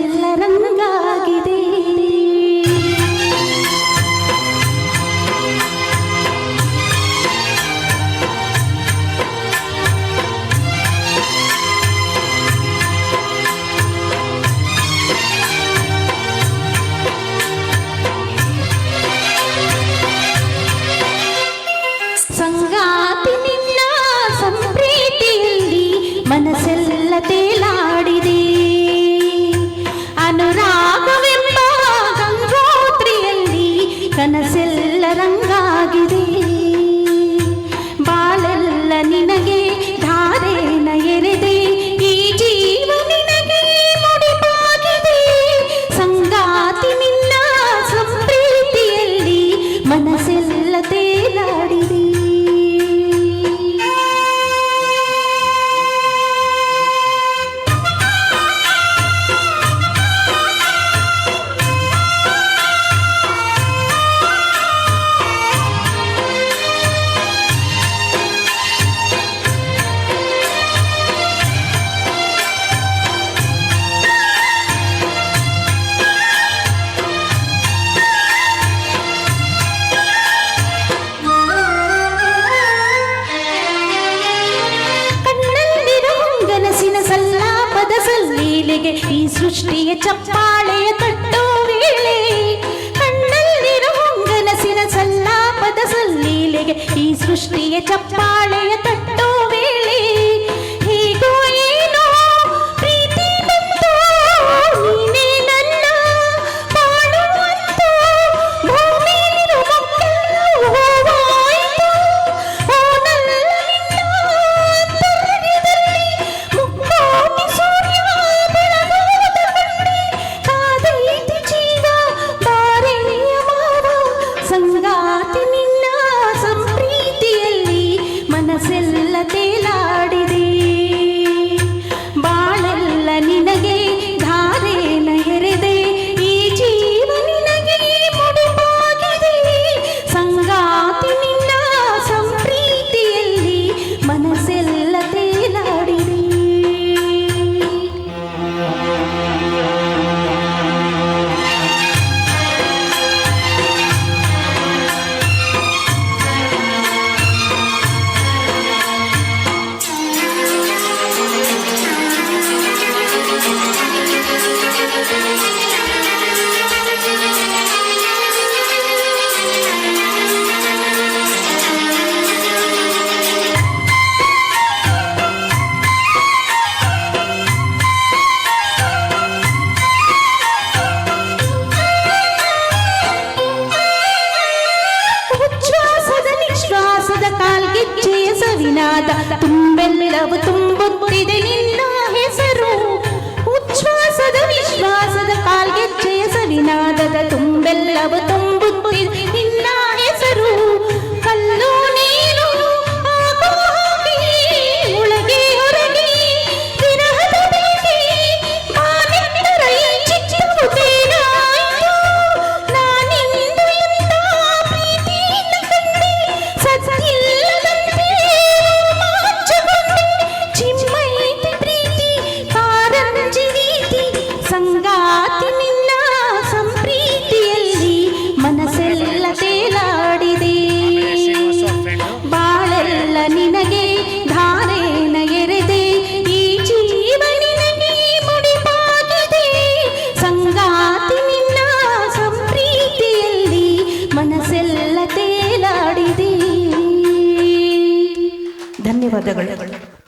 ಚಿಲ್ಲರಂಗಾಗಿದೆ ಮಕ್ಕಳಿಗೆ ಈ ಸೃಷ್ಟಿಯ ಚಪ್ಪಾಳೆಯ ತಟ್ಟು ವೇಳೆ ಕಣ್ಣಲ್ಲಿರೋ ಹೊಂಗನಸಿನ ಸಲ್ಲಾಪದ ಸಲ್ಲೀಲೆಗೆ ಈ ಸೃಷ್ಟಿಯ ಚಪ್ಪಾಳೆಯ ತಟ್ಟು ವಿನಾದ ತುಂಬೆಲ್ಲವೂ ತುಂಬ